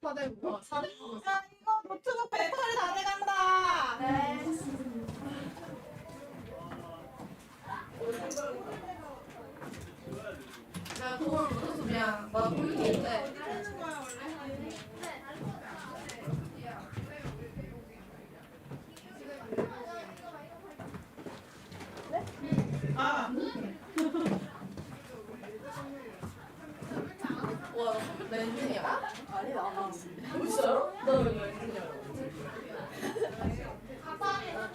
사대부가 사대부. 야 이거 노트북 배터리 다 돼간다. 네. 내가 그걸 못해서 그냥 나 모르겠는데. 하는 거야 원래. 아 와, 나 엔지니어야? 아니?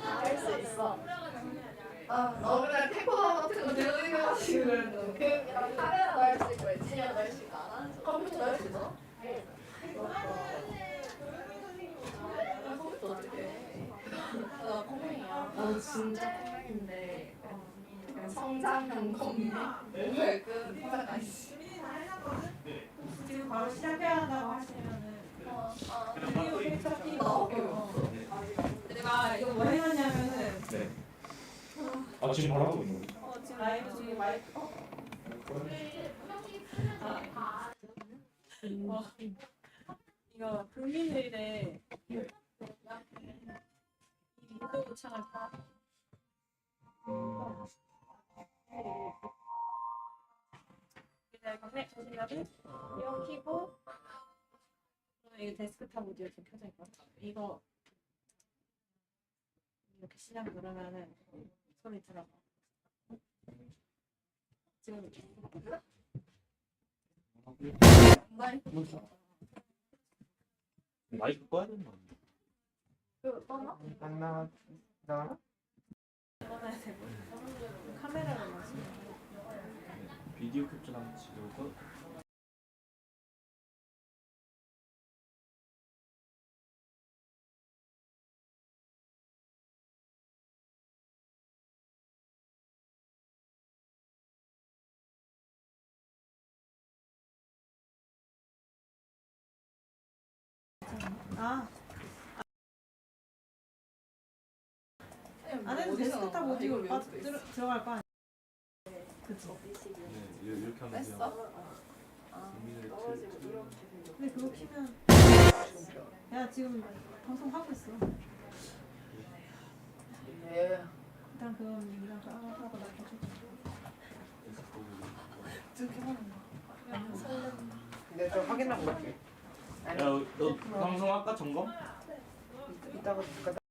나왜 있어. 아, 어, 그래, 캐코더 같은 거 들어가지고 그랬는데. 그냥 카메라도 할수 있고 엔지니어도 할수 있고 안 하는 척. 컴퓨터 할수 있어? 컴퓨터 어떻게 해? 나 컴맹이야. 나 진짜 컴맹인데 성장한 컴맹. 그 하시면은 아, 뭐 지금 바로 하고 있는 거예요? 어, 지금 라이브 중에 마이크 어? 어. 이거 국민의례 이 리더 창을 다이 제 경례 조심하고 이거 키고 그러면 이게 데스크탑 오디오 지금 켜져 있거든 이거 이렇게 시작 누르면은 소리 들어가 지금 마이크 꺼야 되는 거 아니야? 그, 떠나? 안 나와 되고 카메라를 마시면 비디오 캡처랑 지금 아. 안에도 데스크탑 오디오 빠- 들어, 들어갈 거 아니야 그쵸. 네 이렇게 하면 뺐어? 그냥 의미를 틀 근데 그거 키면 야 지금 방송 하고 있어 네. 일단 그건 민간 하고 나서 근데 좀 확인하고 올게. 야너 방송 아까 점검? 이따가 볼까?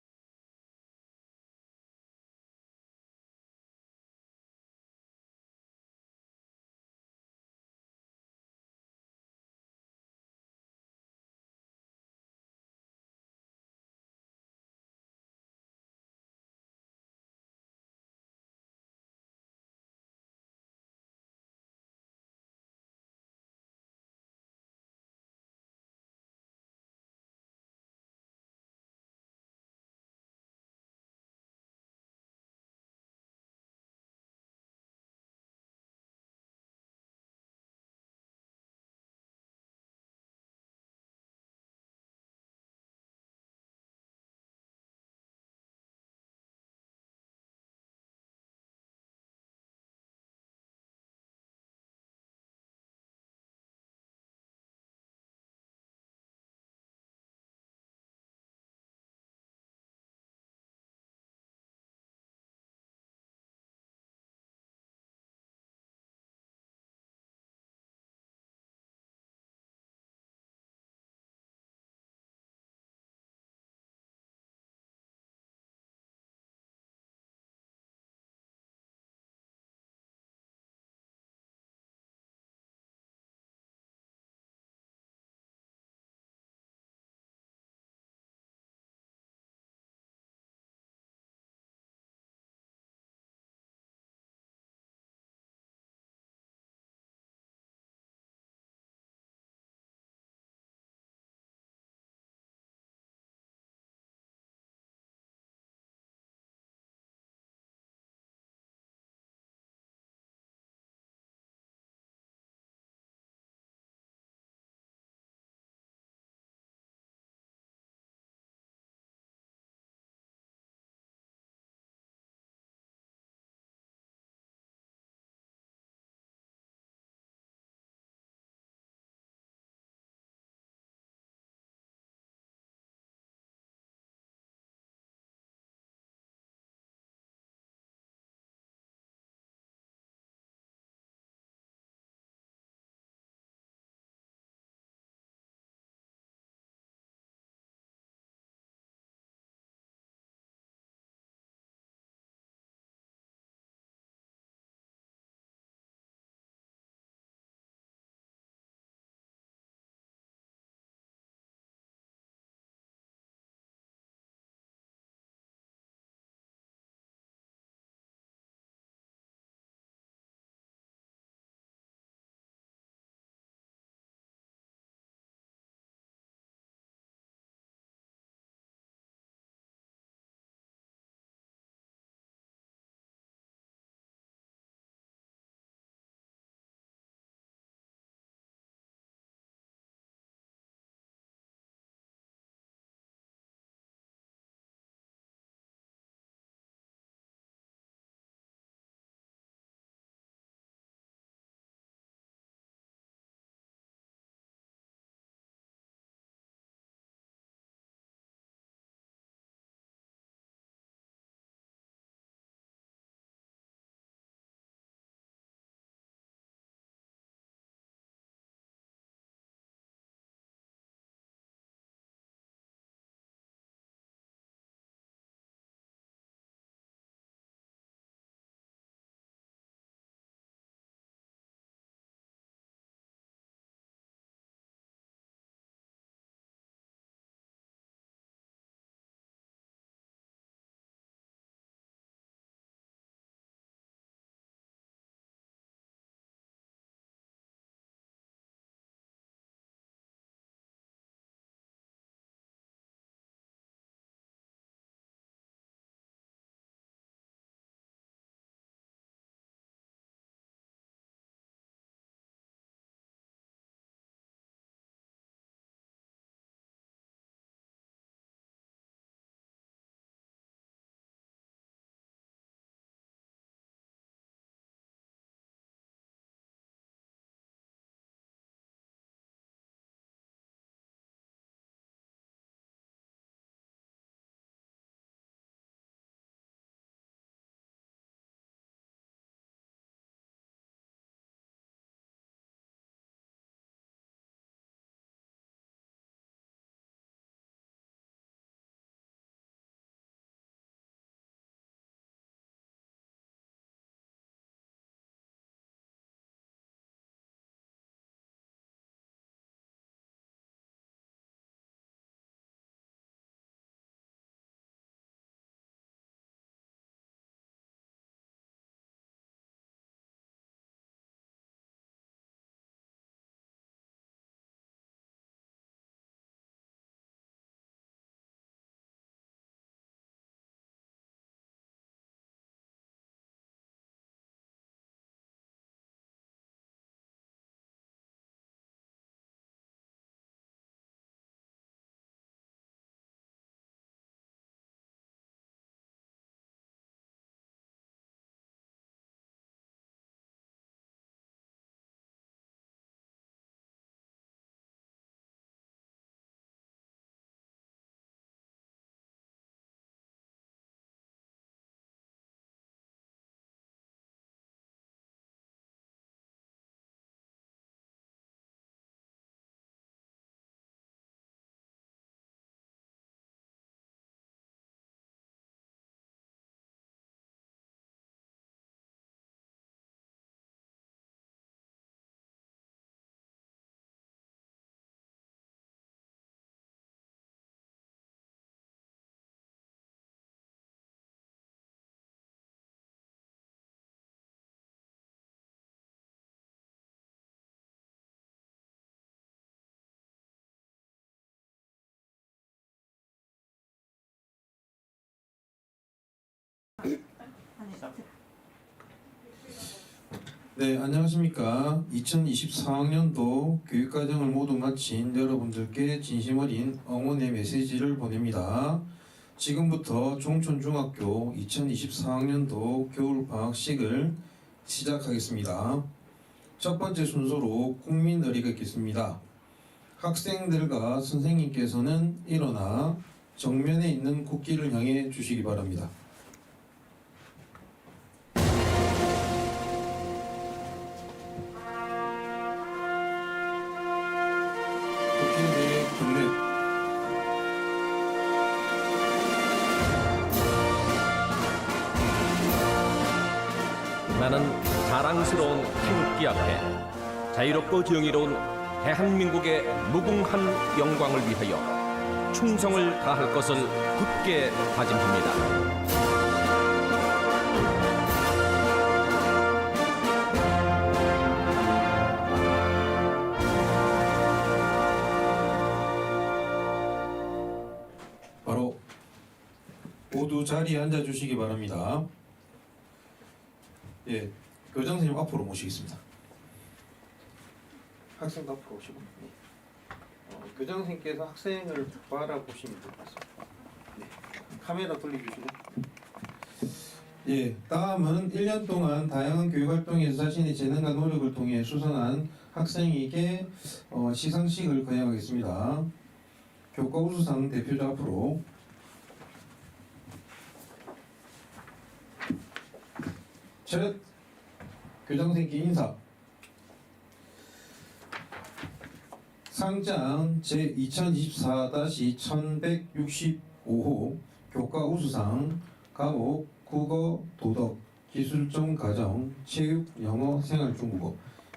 네, 안녕하십니까. 2024학년도 교육과정을 모두 마친 여러분들께 진심 어린 응원의 메시지를 보냅니다. 지금부터 종촌중학교 2024학년도 겨울방학식을 시작하겠습니다. 첫 번째 순서로 국민의리가 있겠습니다. 학생들과 선생님께서는 일어나 정면에 있는 국기를 향해 주시기 바랍니다. 자랑스러운 태극기 앞에 자유롭고 정의로운 대한민국의 무궁한 영광을 위하여 충성을 다할 것을 굳게 다짐합니다. 바로 모두 자리에 앉아 주시기 바랍니다. 예, 교장 선생님 앞으로 모시겠습니다. 학생도 앞으로 오시고 네. 어, 교장 선생님께서 학생을 바라보시면 될 것 같습니다. 네. 카메라 돌려주시고 예, 다음은 1년 동안 다양한 교육 활동에서 자신의 재능과 노력을 통해 수상한 학생에게 어, 시상식을 거행하겠습니다. 교과 우수상 대표자 앞으로 차렷 교장 선생님께 인사. 상장 제2024-1165호 교과 우수상 과목 국어 도덕 기술점 가정 체육 영어 생활 중국어.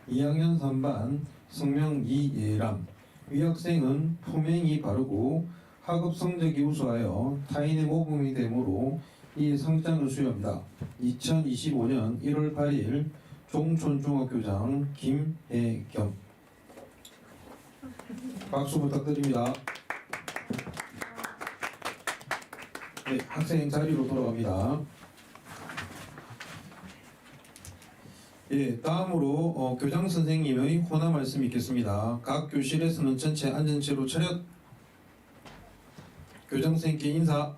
2학년 3반 성명 이예람. 위 학생은 품행이 바르고 학업 성적이 우수하여 타인의 모범이 되므로 이 상장을 수여합니다. 2025년 1월 8일 종촌중학교장 김혜겸 박수 부탁드립니다. 네, 학생 자리로 돌아갑니다. 예, 다음으로 어, 교장 선생님의 호나 말씀 있겠습니다. 각 교실에서는 전체 앉은 채로 차렷. 교장 선생님께 인사.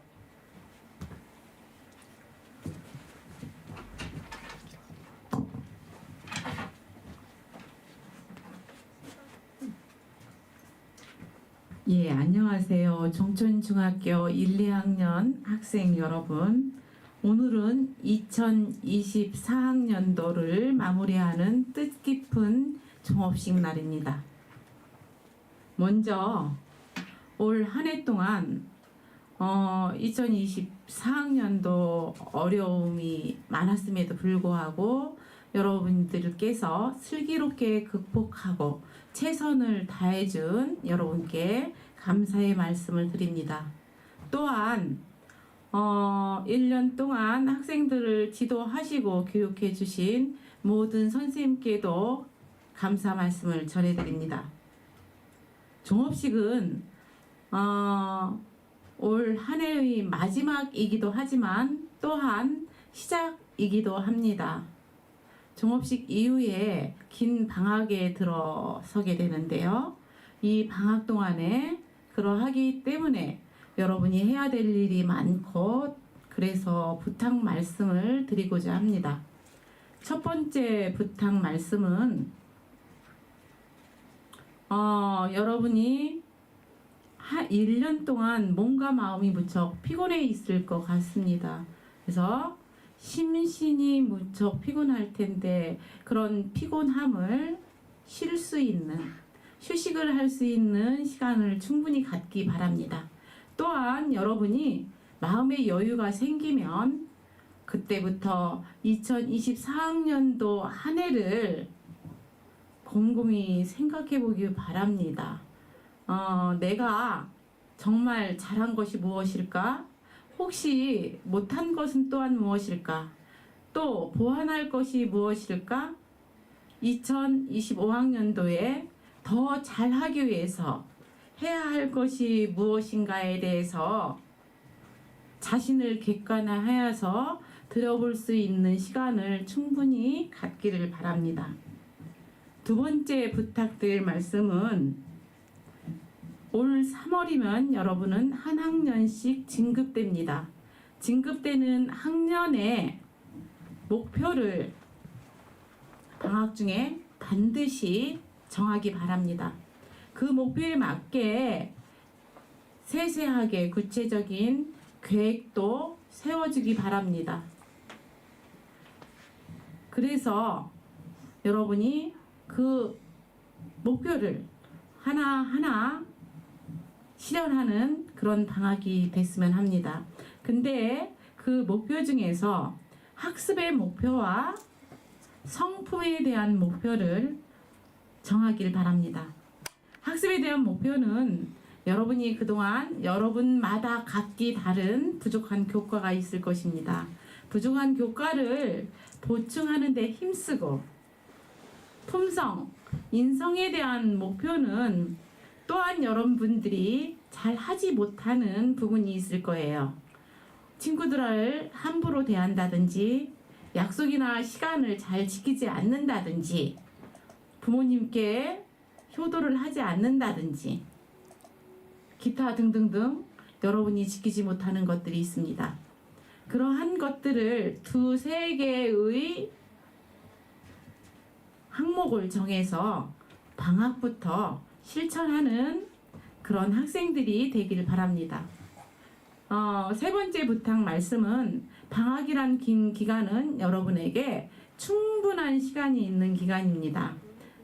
예, 안녕하세요. 종촌중학교 1, 2학년 학생 여러분. 오늘은 2024학년도를 마무리하는 뜻깊은 종업식 날입니다. 먼저 올 한 해 동안 어, 2024학년도 어려움이 많았음에도 불구하고 여러분들께서 슬기롭게 극복하고 최선을 다해준 여러분께 감사의 말씀을 드립니다. 또한 어, 1년 동안 학생들을 지도하시고 교육해 주신 모든 선생님께도 감사 말씀을 전해드립니다. 종업식은 어, 올한 해의 마지막이기도 하지만 또한 시작이기도 합니다. 종업식 이후에 긴 방학에 들어서게 되는데요. 이 방학 동안에 그러하기 때문에 여러분이 해야 될 일이 많고 그래서 부탁 말씀을 드리고자 합니다. 첫 번째 부탁 말씀은 어, 여러분이 한 1년 동안 몸과 마음이 무척 피곤해 있을 것 같습니다. 그래서 심신이 무척 피곤할 텐데 그런 피곤함을 쉴 수 있는 휴식을 할 수 있는 시간을 충분히 갖기 바랍니다. 또한 여러분이 마음의 여유가 생기면 그때부터 2024학년도 한 해를 곰곰이 생각해 보기 바랍니다. 어, 내가 정말 잘한 것이 무엇일까? 혹시 못한 것은 또한 무엇일까? 또 보완할 것이 무엇일까? 2025학년도에 더 잘하기 위해서 해야 할 것이 무엇인가에 대해서 자신을 객관화하여서 들어볼 수 있는 시간을 충분히 갖기를 바랍니다. 두 번째 부탁드릴 말씀은 올 3월이면 여러분은 한 학년씩 진급됩니다. 진급되는 학년의 목표를 방학 중에 반드시 정하기 바랍니다. 그 목표에 맞게 세세하게 구체적인 계획도 세워주기 바랍니다. 그래서 여러분이 그 목표를 하나하나 실현하는 그런 방학이 됐으면 합니다. 근데 그 목표 중에서 학습의 목표와 성품에 대한 목표를 정하길 바랍니다. 학습에 대한 목표는 여러분이 그동안 여러분마다 각기 다른 부족한 교과가 있을 것입니다. 부족한 교과를 보충하는 데 힘쓰고 품성, 인성에 대한 목표는 또한 여러분들이 잘 하지 못하는 부분이 있을 거예요. 친구들을 함부로 대한다든지 약속이나 시간을 잘 지키지 않는다든지 부모님께 효도를 하지 않는다든지 기타 등등등 여러분이 지키지 못하는 것들이 있습니다. 그러한 것들을 두세 개의 항목을 정해서 방학부터 실천하는 그런 학생들이 되기를 바랍니다. 어, 세 번째 부탁 말씀은 방학이란 긴 기간은 여러분에게 충분한 시간이 있는 기간입니다.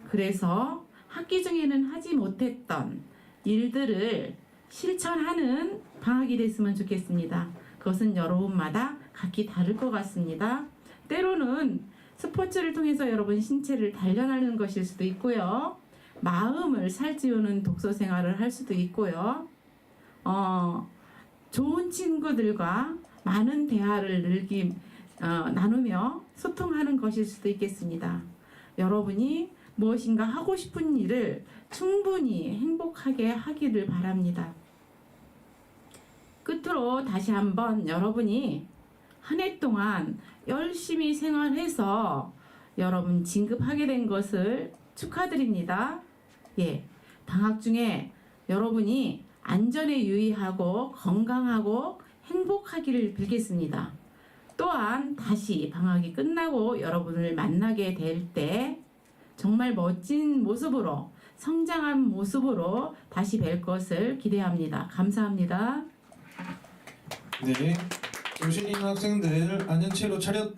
그래서 학기 중에는 하지 못했던 일들을 실천하는 방학이 됐으면 좋겠습니다. 그것은 여러분마다 각기 다를 것 같습니다. 때로는 스포츠를 통해서 여러분 신체를 단련하는 것일 수도 있고요. 마음을 살찌우는 독서 생활을 할 수도 있고요. 어, 좋은 친구들과 많은 대화를 늘기, 어, 나누며 소통하는 것일 수도 있겠습니다. 여러분이 무엇인가 하고 싶은 일을 충분히 행복하게 하기를 바랍니다. 끝으로 다시 한번 여러분이 한 해 동안 열심히 생활해서 여러분 진급하게 된 것을 축하드립니다. 예. 방학 중에 여러분이 안전에 유의하고 건강하고 행복하기를 빌겠습니다. 또한 다시 방학이 끝나고 여러분을 만나게 될 때 정말 멋진 모습으로 성장한 모습으로 다시 뵐 것을 기대합니다. 감사합니다. 네. 있는 학생들 안전체로 차렷.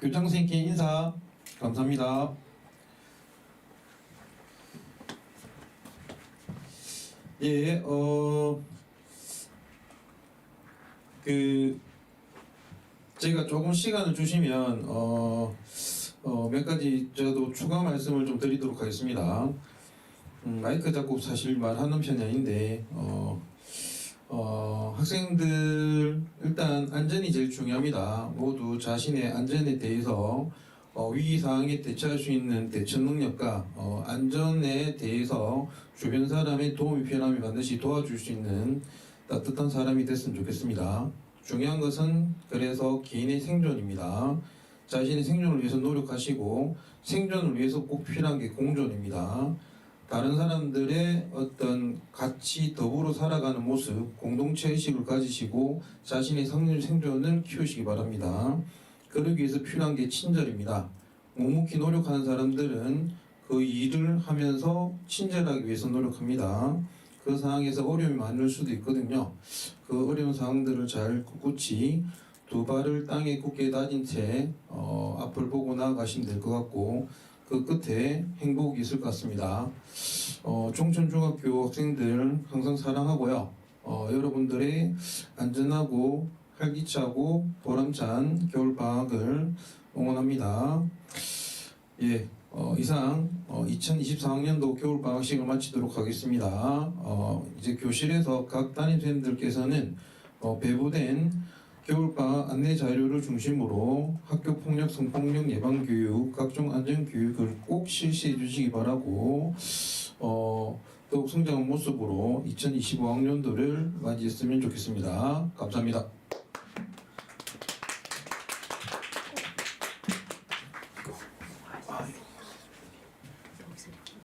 교장 선생님께 인사. 감사합니다. 예, 어, 그, 제가 조금 시간을 주시면, 어, 어, 몇 가지 저도 추가 말씀을 좀 드리도록 하겠습니다. 음, 마이크 잡고 사실 말하는 편이 아닌데, 어, 어, 학생들 일단 안전이 제일 중요합니다. 모두 자신의 안전에 대해서 어, 위기 상황에 대처할 수 있는 대처 능력과 어, 안전에 대해서 주변 사람의 도움이 필요하면 반드시 도와줄 수 있는 따뜻한 사람이 됐으면 좋겠습니다. 중요한 것은 그래서 개인의 생존입니다. 자신의 생존을 위해서 노력하시고 생존을 위해서 꼭 필요한 게 공존입니다. 다른 사람들의 어떤 같이 더불어 살아가는 모습, 공동체 의식을 가지시고 자신의 생- 생존을 키우시기 바랍니다. 그러기 위해서 필요한 게 친절입니다. 묵묵히 노력하는 사람들은 그 일을 하면서 친절하기 위해서 노력합니다. 그 상황에서 어려움이 많을 수도 있거든요. 그 어려운 상황들을 잘 꿋꿋이 두 발을 땅에 굳게 다진 채 어, 앞을 보고 나아가시면 될 것 같고 그 끝에 행복이 있을 것 같습니다. 어, 총천중학교 학생들 항상 사랑하고요. 어, 여러분들의 안전하고 활기차고 보람찬 겨울방학을 응원합니다. 예, 어, 이상 어, 2024학년도 겨울방학식을 마치도록 하겠습니다. 어, 이제 교실에서 각 담임선생님들께서는 어, 배부된 겨울방학 안내 자료를 중심으로 학교 폭력, 성폭력 예방 교육, 각종 안전 교육을 꼭 실시해 주시기 바라고 어, 더욱 성장한 모습으로 2025학년도를 맞이했으면 좋겠습니다. 감사합니다.